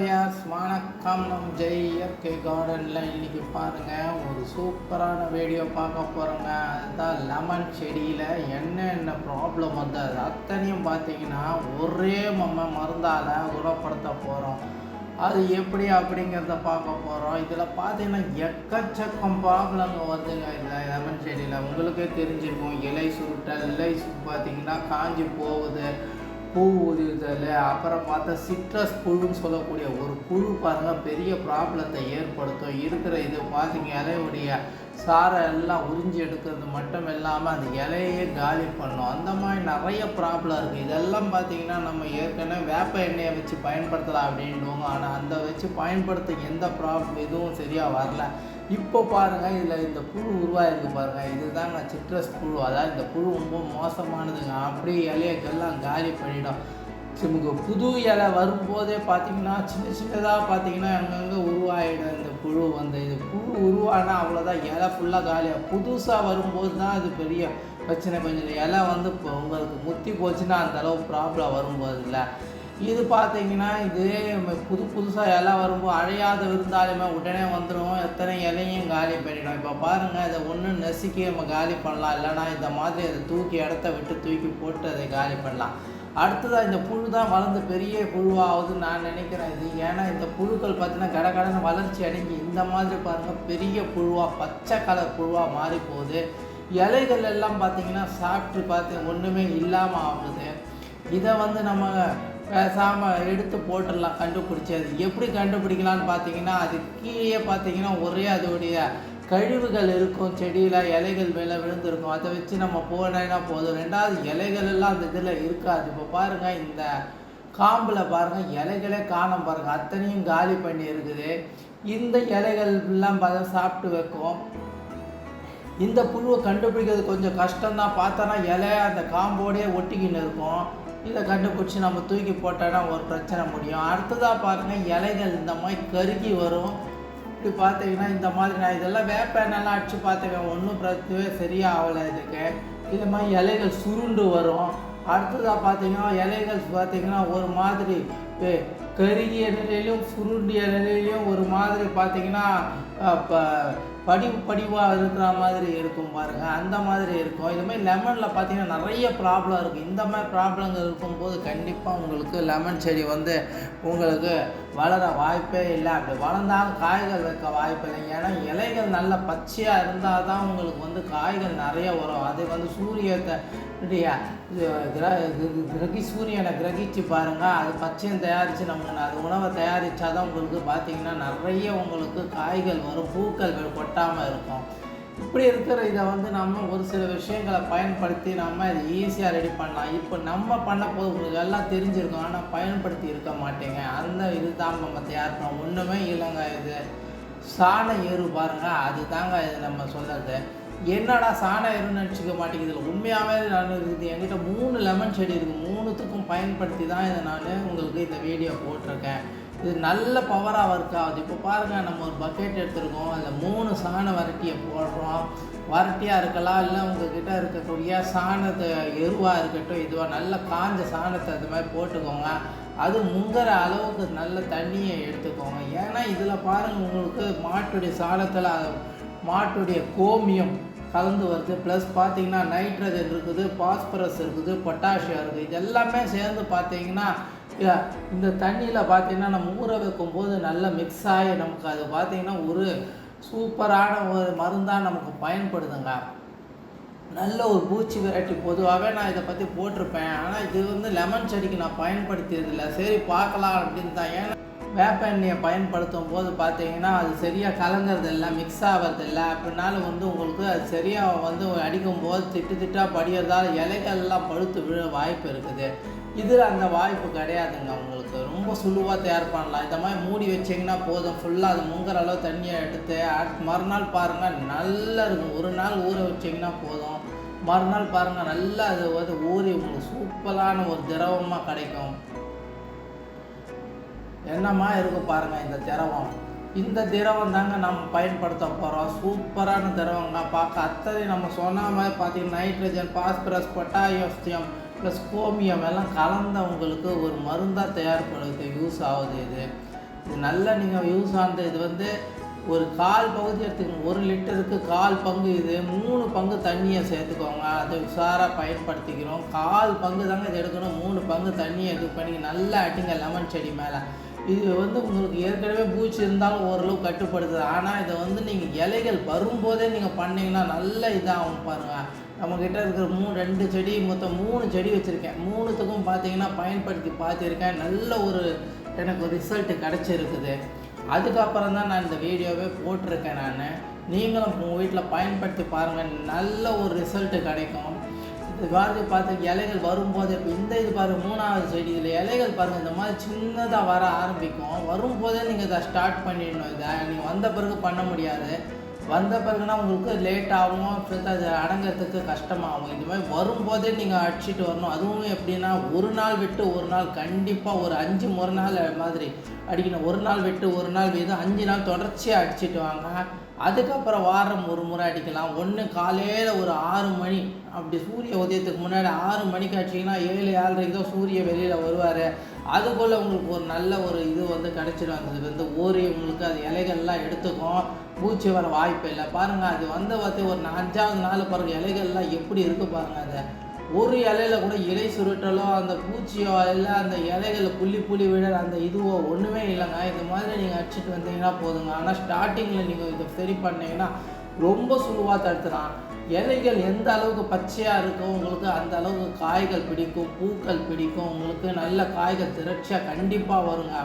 யாஸ் வணக்கம் நம் ஜெய் இயற்கை கார்டனில் இன்றைக்கி பாருங்கள் ஒரு சூப்பரான வீடியோ பார்க்க போகிறோங்க அதுதான் லெமன் செடியில் என்னென்ன ப்ராப்ளம் வந்து அது அத்தனையும் பார்த்தீங்கன்னா ஒரே மம்ம மருந்தால் குணப்படுத்த போகிறோம் அது எப்படி அப்படிங்கிறத பார்க்க போகிறோம் இதில் பார்த்தீங்கன்னா எக்கச்சக்கம் ப்ராப்ளம் வருதுங்க இதில் லெமன் செடியில். உங்களுக்கே தெரிஞ்சிருக்கும் இலை சுருட்டல் இலை பார்த்தீங்கன்னா காஞ்சி போகுது. பூ உதிர்தல் அப்புறம் பார்த்தா சிட்ரஸ் புழுன்னு சொல்லக்கூடிய ஒரு புழு பாருங்கள் பெரிய ப்ராப்ளத்தை ஏற்படுத்தும். இருக்கிற இது பார்த்தீங்கன்னாலே உடைய சாரை எல்லாம் உறிஞ்சி எடுக்கிறது மட்டும் இல்லாமல் அந்த இலையே காலி பண்ணும். அந்த மாதிரி நிறைய ப்ராப்ளம் இருக்குது இதெல்லாம் பார்த்தீங்கன்னா நம்ம ஏற்கனவே வேப்ப எண்ணெயை வச்சு பயன்படுத்தலாம் அப்படின்வாங்க ஆனால் அந்த வச்சு பயன்படுத்த எந்த ப்ராப்ளம் எதுவும் சரியாக வரல. இப்போ பாருங்கள் இதில் இந்த புழு உருவாயிருக்கு பாருங்கள் இதுதாங்க சிட்ரஸ் புழு. அதாவது இந்த புழு ரொம்ப மோசமானதுங்க. அப்படியே இலையெல்லாம் காலி பண்ணிடும். நமக்கு புது இலை வரும்போதே பார்த்தீங்கன்னா சின்ன சின்னதாக பார்த்தீங்கன்னா அங்கங்கே உருவாயிடும் இந்த புழு வந்து. இது புழு உருவானா அவ்வளோதான் இலை ஃபுல்லாக காலியாக புதுசாக வரும்போது தான் அது பெரிய பிரச்சனை. கொஞ்சம் இலை வந்து இப்போ உங்களுக்கு முத்தி போச்சுன்னா அந்தளவு ப்ராப்ளம் வரும்போது இல்லை. இது பார்த்தீங்கன்னா இது புது புதுசாக இலை வரும்போது அழையாத விருந்தாலுமே உடனே வந்துடும் எத்தனை இலையும் காலி பண்ணிடும். இப்போ பாருங்கள் இதை ஒன்று நசுக்கி நம்ம காலி பண்ணலாம். இல்லைன்னா இந்த மாதிரி அதை தூக்கி இடத்த விட்டு தூக்கி போட்டு அதை காலி பண்ணலாம். அடுத்ததாக இந்த புழு தான் வளர்ந்து பெரிய புழுவாகுதுன்னு நான் நினைக்கிறேன் இது. ஏன்னா இந்த புழுக்கள் பார்த்தீங்கன்னா கடகடன்னு வளர்ச்சி அடைஞ்சி இந்த மாதிரி பாருங்கள் பெரிய புழுவாக பச்சை கலர் புழுவாக மாறி போகுது இலைகள் எல்லாம் பார்த்தீங்கன்னா சாப்பிட்டு பார்த்து ஒன்றுமே இல்லாமல் ஆகுது. இதை வந்து நம்ம பேசாமல் எடுத்து போட்டுடலாம் கண்டுபிடிச்சது அது எப்படி கண்டுபிடிக்கலான்னு பார்த்தீங்கன்னா அது கீழே பார்த்தீங்கன்னா ஒரே அதோடைய கழிவுகள் இருக்கும் செடியில் இலைகள் மேலே விழுந்திருக்கும். அதை வச்சு நம்ம போனேன்னா போதும்? ரெண்டாவது இலைகள் எல்லாம் அந்த இதில் இருக்காது. இப்போ பாருங்கள் இந்த காம்பில் பாருங்கள் இலைகளே காணும் பாருங்கள் அத்தனையும் காலி பண்ணி இருக்குது இந்த இலைகள் எல்லாம் பார்த்தா சாப்பிட்டு வைக்கும். இந்த புழுவை கண்டுபிடிக்கிறது கொஞ்சம் கஷ்டம்தான். பார்த்தோன்னா இலை அந்த காம்போடே ஒட்டிக்கின்னு இருக்கும். இதை கண்டுபிடிச்சி நம்ம தூக்கி போட்டோன்னா ஒரு பிரச்சனை முடியும். அடுத்ததாக பாருங்கள் இலைகள் இந்த மாதிரி கருகி வரும். இப்படி பார்த்தீங்கன்னா இந்த மாதிரி நான் இதெல்லாம் வேப்பெண்ணெல்லாம் அடித்து பார்த்துக்கேன் ஒன்றும் பிரச்சனையே சரியாக ஆகலை இதுக்கு. இது மாதிரி இலைகள் சுருண்டு வரும். அடுத்ததாக பார்த்தீங்கன்னா இலைகள் பார்த்தீங்கன்னா ஒரு மாதிரி கருகிய நிலையிலும் சுருண்டிய நிலையிலும் ஒரு மாதிரி பார்த்தீங்கன்னா இப்போ படிவு படிவாக இருக்கிற மாதிரி இருக்கும் பாருங்கள் அந்த மாதிரி இருக்கும். இதுமாதிரி லெமனில் பார்த்தீங்கன்னா நிறைய ப்ராப்ளம் இருக்குது இந்த மாதிரி ப்ராப்ளங்கள் இருக்கும்போது கண்டிப்பாக உங்களுக்கு லெமன் செடி வந்து உங்களுக்கு வளர வாய்ப்பே இல்லை. அப்படி வளர்ந்தாலும் காய்கள் வைக்க வாய்ப்பு இல்லை. ஏன்னா இலைகள் நல்ல பச்சையாக இருந்தால் தான் உங்களுக்கு வந்து காய்கள் நிறைய வரும். அது வந்து சூரியத்தை உடைய கிர- கிரகி சூரியனை கிரகிச்சு பாருங்கள் அது பச்சையம் தயாரித்து நம்ம அது உணவை தயாரித்தா தான் உங்களுக்கு பார்த்தீங்கன்னா நிறைய உங்களுக்கு காய்கள் வரும் பூக்கள் கொட்டாமல் இருக்கும். இப்படி இருக்கிற இதை வந்து நம்ம ஒரு சில விஷயங்களை பயன்படுத்தி நம்ம இதை ஈஸியாக ரெடி பண்ணலாம். இப்போ நம்ம பண்ண போது உங்களுக்கு எல்லாம் தெரிஞ்சிருக்கோம். ஆனால் பயன்படுத்தி இருக்க மாட்டேங்க. அந்த இது தான் நம்ம தயார் பண்ணோம். ஒன்றுமே இல்லைங்க இது. சாண எரு பாருங்க. அதுதாங்க இது நம்ம சொல்கிறது என்னடா சாண எருன்னு நினச்சிக்க மாட்டேங்குது. உண்மையாகவே நான் இருக்குது. என்கிட்ட மூணு லெமன் செடி இருக்குது மூணுத்துக்கும் பயன்படுத்தி தான் இதை நான் உங்களுக்கு இந்த வீடியோ போட்டிருக்கேன். இது நல்ல பவராக ஒர்க் ஆகுது. இப்போ பாருங்கள் நம்ம ஒரு பக்கெட் எடுத்துருக்கோம். அதில் மூணு சாண வரட்டியை போடுறோம். வரட்டியாக இருக்கலாம் இல்லை உங்ககிட்ட இருக்கக்கூடிய சாணத்தை எருவாக இருக்கட்டும் இதுவாக நல்ல காஞ்ச சாணத்தை அது மாதிரி போட்டுக்கோங்க. அது முங்குற அளவுக்கு நல்ல தண்ணியை எடுத்துக்கோங்க. ஏன்னா இதில் பாருங்கள் உங்களுக்கு மாட்டுடைய சாணத்தில் மாட்டுடைய கோமியம் கலந்து வருது. ப்ளஸ் பார்த்தீங்கன்னா நைட்ரஜன் இருக்குது பாஸ்பரஸ் இருக்குது பொட்டாசியம் இருக்குது. இது எல்லாமே சேர்ந்து பார்த்தீங்கன்னா இந்த தண்ணியில் பார்த்தீங்கன்னா நம்ம ஊற வைக்கும் போது நல்லா மிக்ஸ் ஆகி நமக்கு அது பார்த்தீங்கன்னா ஒரு சூப்பரான ஒரு மருந்தாக நமக்கு பயன்படுதுங்க. நல்ல ஒரு பூச்சி வெரைட்டி பொதுவாகவே நான் இதை பற்றி போட்டிருப்பேன். ஆனால் இது வந்து லெமன் செடிக்கு நான் பயன்படுத்தியதில்லை. சரி பார்க்கலாம் அப்படின்னு தான். ஏன்னா வேப்ப எண்ணெயை பயன்படுத்தும் போது பார்த்தீங்கன்னா அது சரியாக கலங்கிறது மிக்ஸ் ஆகிறது அப்படின்னாலும் வந்து உங்களுக்கு அது சரியாக வந்து அடிக்கும் போது திட்டு திட்டாக படியறதால் இலைகள்லாம் பழுத்து விழ வாய்ப்பு இருக்குது. இதில் அந்த வாய்ப்பு கிடையாதுங்க உங்களுக்கு. ரொம்ப சுழுவாக தயார் பண்ணலாம். இந்த மாதிரி மூடி வச்சிங்கன்னா போதும். ஃபுல்லாக அது முங்குற அளவு தண்ணியை எடுத்து அடுத்த மறுநாள் பாருங்கள் நல்லா இருக்கும். ஒரு நாள் ஊற வச்சிங்கன்னா போதும். மறுநாள் பாருங்கள் நல்லா அது வந்து ஊறி உங்களுக்கு சூப்பரான ஒரு திரவமாக கிடைக்கும். என்னமா இருக்கும் பாருங்க இந்த திரவம். இந்த திரவம் தாங்க நம்ம பயன்படுத்த போகிறோம் சூப்பரான திரவங்க பார்க்க அத்தனை நம்ம சொன்ன மாதிரி பார்த்தீங்கன்னா நைட்ரஜன் பாஸ்பரஸ் பொட்டாசியம் ப்ளஸ் கோமியம் எல்லாம் கலந்த உங்களுக்கு ஒரு மருந்தாக தயார்படுத்த யூஸ் ஆகுது இது. இது நல்லா நீங்கள் யூஸ் ஆனது இது வந்து ஒரு கால் பகுதி எடுத்துக்கோங்க. ஒரு லிட்டருக்கு கால் பங்கு இது. மூணு பங்கு தண்ணியை சேர்த்துக்கோங்க. அதை உஷாராக பயன்படுத்திக்கிறோம். கால் பங்கு தாங்க இது எடுக்கணும். மூணு பங்கு தண்ணியை இது பண்ணி நல்லா அடிங்க. லெமன் செடி மேலே. இது வந்து உங்களுக்கு ஏற்கனவே பூச்சி இருந்தாலும் ஓரளவு கட்டுப்படுத்துது ஆனால் இதை வந்து நீங்கள் இலைகள் வரும்போதே நீங்கள் பண்ணிங்கன்னா நல்ல இதாகும் பாருங்கள் நம்மக்கிட்ட இருக்கிற மூணு ரெண்டு செடி மொத்தம் மூணு செடி வச்சுருக்கேன். மூணுத்துக்கும் பார்த்தீங்கன்னா பயன்படுத்தி பார்த்துருக்கேன். நல்ல ஒரு எனக்கு ரிசல்ட்டு கிடச்சிருக்குது. அதுக்கப்புறம் தான் நான் இந்த வீடியோவே போட்டிருக்கேன் நான். நீங்களும் உங்கள் வீட்டில் பயன்படுத்தி பாருங்கள் நல்ல ஒரு ரிசல்ட்டு கிடைக்கும். இது கார்டு பார்த்து இலைகள் வரும்போது இப்போ இந்த இது பாருங்க மூணாவது செடி இதில் இலைகள் பாருங்கள் இந்த மாதிரி சின்னதாக வர ஆரம்பிக்கும். வரும்போதே நீங்கள் இதை ஸ்டார்ட் பண்ணிடணும் இதை. நீங்கள் வந்த பிறகு பண்ண முடியாது. வந்த பிறகுனா உங்களுக்கு லேட் ஆகும் plus அது அடங்கிறதுக்கு கஷ்டமாகும். இது மாதிரி வரும்போதே நீங்கள் அடிச்சிட்டு வரணும். அதுவும் எப்படின்னா ஒரு நாள் விட்டு ஒரு நாள் கண்டிப்பாக ஒரு அஞ்சு ஒரு நாள் மாதிரி அடிக்கணும். ஒரு நாள் விட்டு ஒரு நாள் வீதம் அஞ்சு நாள் தொடர்ச்சியாக அடிச்சிட்டு வாங்க. அதுக்கப்புறம் வாரம் ஒரு முறை அடிக்கலாம். ஒன்று காலையில் ஒரு ஆறு மணி அப்படி சூரிய உதயத்துக்கு முன்னாடி ஆறு மணிக்கு அடிச்சிங்கன்னா ஏழு ஏழரைக்கு தான் சூரிய வெளியில் வருவார். அதுபோல் உங்களுக்கு ஒரு நல்ல ஒரு இது வந்து கிடச்சிடும் அந்த வந்து ஓரி உங்களுக்கு அது இலைகள்லாம் எடுத்துக்கும். பூச்சி வர வாய்ப்பு இல்லை. பாருங்கள் அது வந்த பார்த்து ஒரு அஞ்சாவது நாள் பாருங்கள் இலைகள்லாம் எப்படி இருக்குது பாருங்கள் அதை ஒரு இலையில கூட இலை சுருட்டலோ அந்த பூச்சியோ இல்லை அந்த இலைகளை புள்ளி புள்ளி விழற அந்த இதுவோ ஒன்றுமே இல்லைங்க. இது மாதிரி நீங்கள் அடிச்சிட்டு வந்தீங்கன்னா போதுங்க. ஆனால் ஸ்டார்டிங்கில் நீங்கள் இதை சரி பண்ணீங்கன்னா ரொம்ப சுழுவாக தடுத்துறான் இலைகள் எந்த அளவுக்கு பச்சையாக இருக்கோ உங்களுக்கு அந்த அளவுக்கு காய்கள் பிடிக்கும் பூக்கள் பிடிக்கும் உங்களுக்கு நல்ல காய்கள் திரட்சியாக கண்டிப்பாக வருங்க.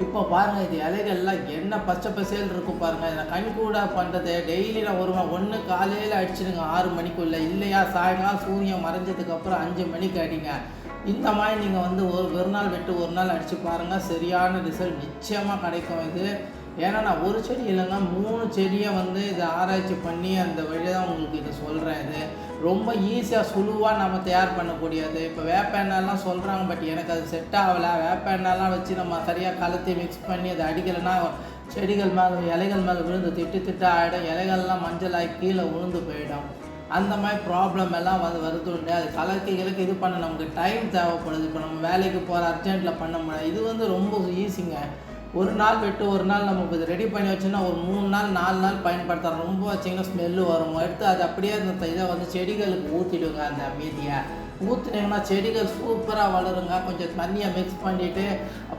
இப்போ பாருங்கள் இது இலைகள்லாம் என்ன பச்சை பசேல் இருக்கும் பாருங்கள் இதை கண்கூட பண்ணுறது டெய்லி நான் வருவேன் ஒன்று காலையில் அடிச்சிடுங்க ஆறு மணிக்குள்ளே. இல்லையா? சாயங்காலம் சூரியன் மறைஞ்சதுக்கப்புறம் அஞ்சு மணிக்கு அடிங்க. இந்த மாதிரி நீங்கள் வந்து ஒரு ஒரு நாள் விட்டு ஒரு நாள் அடித்து பாருங்கள் சரியான ரிசல்ட் நிச்சயமாக கிடைக்கும் இது. ஏன்னா நான் ஒரு செடி இல்லைன்னா மூணு செடியை வந்து இதை ஆராய்ச்சி பண்ணி அந்த வழியை தான் உங்களுக்கு இதை சொல்கிறேன் இது. ரொம்ப ஈஸியாக சுழுவாக நம்ம தயார் பண்ணக்கூடியது. இப்போ வேப்ப எண்ணெய்லாம் சொல்கிறாங்க பட் எனக்கு அது செட் ஆகலை. வேப்ப எண்ணெய்லாம் வச்சு நம்ம சரியாக கலத்தி மிக்ஸ் பண்ணி அதை அடிக்கலைன்னா செடிகள் மேலே இலைகள் மேலே விழுந்து திட்டு திட்டு ஆகிடும் இலைகள்லாம் மஞ்சளாகி கீழே விழுந்து போயிடும். அந்த மாதிரி ப்ராப்ளம் எல்லாம் வந்து வருது உண்டு. அது கலக்கி கிழக்கு இது பண்ண நமக்கு டைம் தேவைப்படுது. இப்போ நம்ம வேலைக்கு போகிற அர்ஜென்ட்டில் பண்ண முடியாது இது வந்து ரொம்ப ஈஸிங்க ஒரு நாள் விட்டு ஒரு நாள் நமக்கு இது ரெடி பண்ணி வச்சோன்னா ஒரு மூணு நாள் நாலு நாள் பயன்படுத்தலாம். ரொம்ப வச்சிங்கன்னா ஸ்மெல்லு வரும். எடுத்து அது அப்படியே அந்த இதை வந்து செடிகளுக்கு ஊற்றிடுங்க அந்த மீதியை ஊற்றுனீங்கன்னா செடிகள் சூப்பராக வளருங்க. கொஞ்சம் தண்ணியை மிக்ஸ் பண்ணிவிட்டு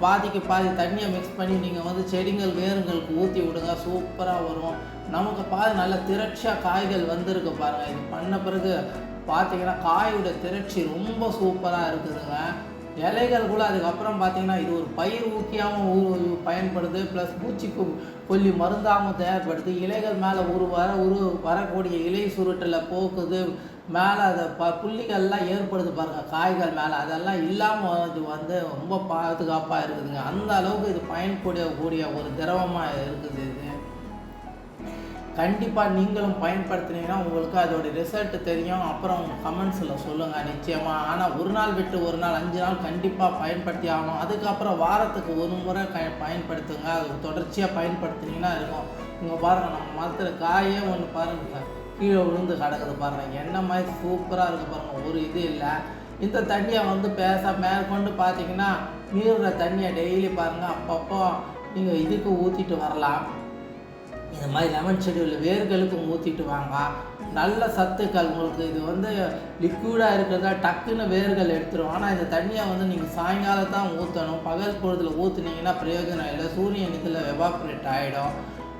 பாதிக்கு பாதி தண்ணியை மிக்ஸ் பண்ணி நீங்கள் வந்து செடிகள் வேருங்களுக்கு ஊற்றி விடுங்க. சூப்பராக வரும். நமக்கு பாதி நல்ல திரட்சியாக காய்கள் வந்திருக்கு பாருங்கள் இது பண்ண பிறகு பார்த்தீங்கன்னா காயோட திரட்சி ரொம்ப சூப்பராக இருக்குதுங்க. இலைகள் கூட அதுக்கப்புறம் பார்த்தீங்கன்னா இது ஒரு பயிர் ஊக்கியாகவும் பயன்படுது. ப்ளஸ் பூச்சிக்கு கொல்லி மருந்தாகவும் தயார்படுது. இலைகள் மேலே ஒரு வர ஒரு வரக்கூடிய இலை சுருட்டில் போக்குது. மேலே அதை ப புள்ளிகள்லாம் ஏற்படுது பாருங்கள் காய்கள் மேலே. அதெல்லாம் இல்லாமல் இது வந்து ரொம்ப பாதுகாப்பாக இருக்குதுங்க. அந்த அளவுக்கு இது பயன்படக்கூடிய ஒரு திரவமாக இருக்குது இது. கண்டிப்பாக நீங்களும் பயன்படுத்துனீங்கன்னா உங்களுக்கு அதோட ரிசல்ட் தெரியும். அப்புறம் உங்கள் கமெண்ட்ஸில் சொல்லுங்கள் நிச்சயமாக ஆனால் ஒரு நாள் விட்டு ஒரு நாள் அஞ்சு நாள் கண்டிப்பாக பயன்படுத்தி ஆகணும். அதுக்கப்புறம் வாரத்துக்கு ஒரு முறை க பயன்படுத்துங்க. அது தொடர்ச்சியாக பயன்படுத்துனீங்கன்னா இருக்கும். இங்கே பாருங்கள் நம்ம மரத்தில் காயே ஒன்று பாருங்கள் கீழே விழுந்து கிடக்குது பாருங்கள் என்ன மாதிரி சூப்பராக இருக்குது பாருங்கள் ஒரு இது இல்லை. இந்த தண்ணியை வந்து பேச மேற்கொண்டு பார்த்தீங்கன்னா நீர்ற தண்ணியை டெய்லி பாருங்கள் அப்பப்போ நீங்கள் இதுக்கு ஊற்றிட்டு வரலாம். இந்த மாதிரி லெமன் செடி உள்ள வேர்களுக்கு ஊற்றிட்டு வாங்க. நல்ல சத்துக்கள் உங்களுக்கு. இது வந்து லிக்விடாக இருக்கிறதா டக்குன்னு வேர்கள் எடுத்துரும். ஆனால் இந்த தண்ணியை வந்து நீங்கள் சாயங்காலம் தான் ஊற்றணும் பகல் பொழுதில் ஊற்றுனீங்கன்னா பிரயோஜனம் இல்லை. சூரியன் இதில் எவாப்ரேட் ஆகிடும்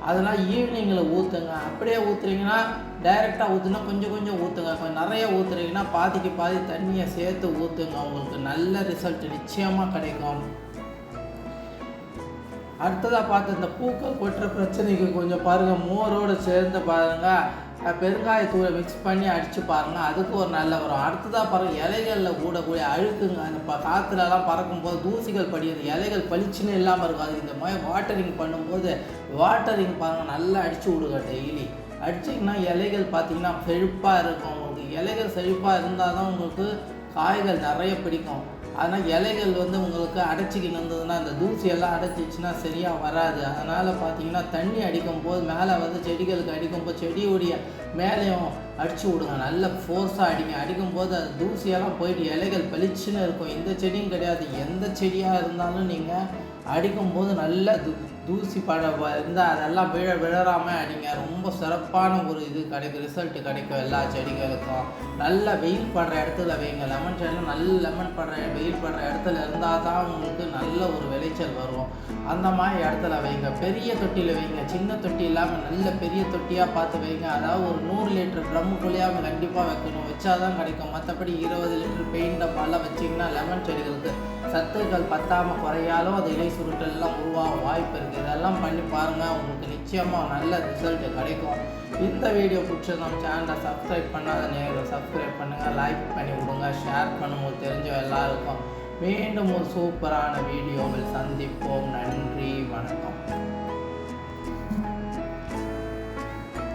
அதெல்லாம் ஈவினிங்கில் ஊற்றுங்க அப்படியே ஊற்றுறீங்கன்னா டைரெக்டாக ஊற்றுனா கொஞ்சம் கொஞ்சம் ஊற்றுங்க கொஞ்சம் நிறைய ஊற்றுறீங்கன்னா பாதிக்கு பாதி தண்ணியை சேர்த்து ஊற்றுங்க உங்களுக்கு நல்ல ரிசல்ட் நிச்சயமாக கிடைக்கும். அடுத்ததாக பார்த்து இந்த பூக்கள் கொட்டுற பிரச்சனைக்கு கொஞ்சம் பாருங்கள் மோரோடு சேர்ந்து பாருங்கள் பெருங்காயத்தூளை மிக்ஸ் பண்ணி அடித்து பாருங்கள் அதுக்கு ஒரு நல்ல வரும். அடுத்ததாக பாருங்கள் இலைகளில் கூடக்கூடிய அழுக்குங்க. அந்த ப காற்றுலலாம் பறக்கும்போது தூசிகள் படிக்கிறது இலைகள் பளிச்சுன்னு இல்லாமல் இருக்கும். அது இந்த மாதிரி வாட்டரிங் பண்ணும்போது வாட்டரிங் பாருங்கள் நல்லா அடித்து விடுங்க டெய்லி அடிச்சிங்கன்னா இலைகள் பார்த்தீங்கன்னா செழிப்பாக இருக்கும். உங்களுக்கு இலைகள் செழிப்பாக இருந்தால் தான் உங்களுக்கு காய்கள் நிறைய பிடிக்கும். அதனால் இலைகள் வந்து உங்களுக்கு அடைச்சிக்கின்னு இருந்ததுன்னா அந்த தூசியெல்லாம் அடைச்சிச்சுன்னா சரியாக வராது. அதனால் பார்த்தீங்கன்னா தண்ணி அடிக்கும் போது மேலே வந்து செடிகளுக்கு அடிக்கும் போது செடியுடைய மேலேயும் அடிச்சு விடுங்க. நல்ல ஃபோர்ஸாக அடிங்க. அடிக்கும்போது அது தூசியெல்லாம் போயிட்டு இலைகள் பளிச்சுன்னு இருக்கும். இந்த செடியும் கிடையாது. எந்த செடியாக இருந்தாலும் நீங்கள் அடிக்கும்போது நல்ல தூ தூசி பட இருந்தால் அதெல்லாம் விழ விழறாமல் அடிங்க. ரொம்ப சிறப்பான ஒரு இது கிடைக்கும் ரிசல்ட் கிடைக்கும். எல்லா செடிகளுக்கும். நல்ல வெயில் படுற இடத்துல வைங்க. லெமன் செடியில் நல்ல லெமன் படுற வெயில் படுற இடத்துல இருந்தால் தான் உங்களுக்கு நல்ல ஒரு விளைச்சல் வரும். அந்த மாதிரி இடத்துல வைங்க. பெரிய தொட்டியில் வைங்க. சின்ன தொட்டி இல்லாமல் நல்ல பெரிய தொட்டியாக பார்த்து வைங்க. அதாவது ஒரு நூறு லிட்டர் ட்ரம்முக்குள்ளேயே கண்டிப்பாக வைக்கணும். வச்சாதான் கிடைக்கும். மற்றபடி இருபது லிட்டர் பெயிண்ட் டப்பாலாம் வச்சிங்கன்னா லெமன் செடிகளுக்கு சத்துக்கள் பத்தாமல் குறையாலும் அது இலை சுருட்டெல்லாம் உருவாக வாய்ப்பு இருக்குது இதெல்லாம் பண்ணி பாருங்கள் உங்களுக்கு நிச்சயமாக நல்ல ரிசல்ட் கிடைக்கும். இந்த வீடியோ பிடிச்சது நம்ம சேனலை சப்ஸ்கிரைப் பண்ணாத நேரம் சப்ஸ்கிரைப் பண்ணுங்கள் லைக் பண்ணி விடுங்க ஷேர் பண்ணும்போது தெரிஞ்ச எல்லாருக்கும் மீண்டும் ஒரு சூப்பரான வீடியோவில் சந்திப்போம். நன்றி வணக்கம்.